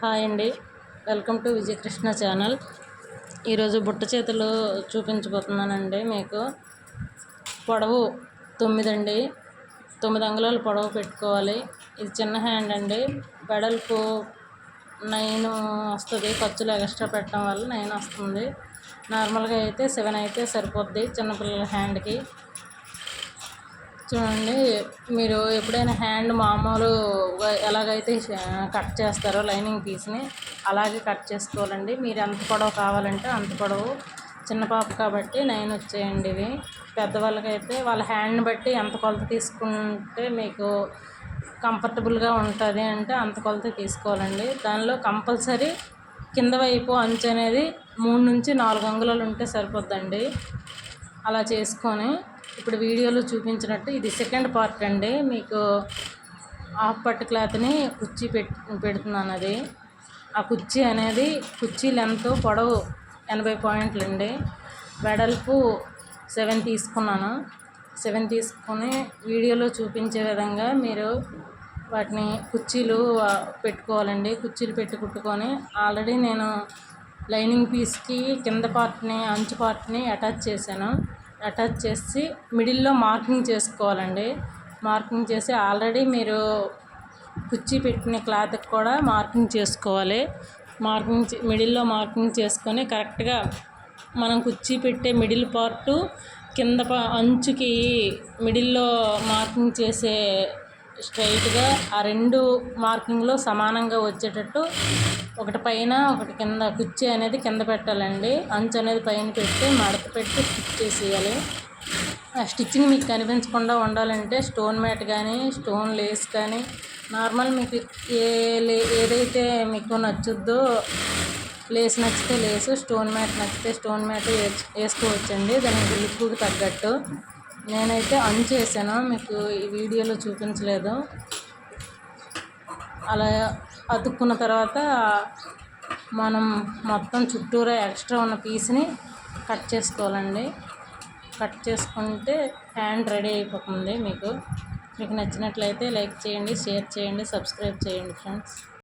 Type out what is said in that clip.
Hi అండి. Welcome to Vijayakrishna channel. ఈరోజు బుట్ట చేతులు చూపించబోతున్నానండి మీకు. పొడవు తొమ్మిది అండి తొమ్మిది అంగుళాలు పొడవు పెట్టుకోవాలి. ఇది చిన్న హ్యాండ్ అండి. బెడల్పు నైన్ వస్తుంది. ఖర్చులు ఎక్స్ట్రా పెట్టడం వల్ల నైన్ వస్తుంది. నార్మల్గా అయితే సెవెన్ అయితే సరిపోద్ది చిన్నపిల్లల హ్యాండ్కి చూడండి మీరు ఎప్పుడైనా హ్యాండ్ మామూలు ఎలాగైతే కట్ చేస్తారో లైనింగ్ పీస్ని అలాగే కట్ చేసుకోవాలండి. మీరు ఎంత పొడవు కావాలంటే అంత పొడవు. చిన్న పాప కాబట్టి నైన్ వచ్చేయండి ఇవి. పెద్దవాళ్ళకైతే వాళ్ళ హ్యాండ్ని బట్టి ఎంత కొలత తీసుకుంటే మీకు కంఫర్టబుల్గా ఉంటుంది అంటే అంత కొలత తీసుకోవాలండి. దానిలో కంపల్సరీ కింద వైపు అంచు అనేది మూడు నుంచి నాలుగు అంగుళాలు ఉంటే సరిపోద్దండి. అలా చేసుకొని ఇప్పుడు వీడియోలో చూపించినట్టు ఇది సెకండ్ పార్ట్ అండి. మీకు హాఫ్ పట్టు క్లాత్ని కుర్చీ పెట్ పెడుతున్నాను అది. ఆ కుర్చీ అనేది కుర్చీ లెంత్ పొడవు ఎనభై పాయింట్లు అండి. వెడల్పు సెవెన్ తీసుకున్నాను. సెవెన్ తీసుకొని వీడియోలో చూపించే విధంగా మీరు వాటిని కుర్చీలు పెట్టుకోవాలండి. కుర్చీలు పెట్టి కుట్టుకొని ఆల్రెడీ నేను లైనింగ్ పీస్కి కింద పార్ట్ని అంచు పార్ట్ని అటాచ్ చేశాను. అటాచ్ చేసి మిడిల్లో మార్కింగ్ చేసుకోవాలండి. మార్కింగ్ చేసి ఆల్రెడీ మీరు కుచ్చి పెట్టిన క్లాత్కి కూడా మార్కింగ్ చేసుకోవాలి. మార్కింగ్ మిడిల్లో మార్కింగ్ చేసుకొని కరెక్ట్గా మనం కుచ్చి పెట్టే మిడిల్ పార్టు కింద అంచుకి మిడిల్లో మార్కింగ్ చేసే స్ట్రైట్గా ఆ రెండు మార్కింగ్లో సమానంగా వచ్చేటట్టు ఒకటి పైన ఒకటి కింద కుర్చీ అనేది కింద పెట్టాలండి. అంచు అనేది పైన పెట్టి మడత పెట్టి స్టిచ్ చేసేయాలి. ఆ స్టిచ్చింగ్ మీకు కనిపించకుండా ఉండాలంటే స్టోన్ మ్యాట్ కానీ స్టోన్ లేస్ కానీ నార్మల్ మీకు ఏ లే ఏదైతే మీకు నచ్చుద్దో లేస్ నచ్చితే లేసు స్టోన్ మ్యాట్ నచ్చితే స్టోన్ మ్యాట్ వేసుకోవచ్చండి. దానికి లుక్కి తగ్గట్టు. నేనైతే అన్ చేశాను. మీకు ఈ వీడియోలో చూపించలేదు. అలా అతుక్కున్న తర్వాత మనం మొత్తం చుట్టూరా ఎక్స్ట్రా ఉన్న పీస్ని కట్ చేసుకోవాలండి. కట్ చేసుకుంటే హ్యాండ్ రెడీ అయిపోతుంది మీకు. మీకు నచ్చినట్లయితే లైక్ చేయండి షేర్ చేయండి సబ్స్క్రైబ్ చేయండి ఫ్రెండ్స్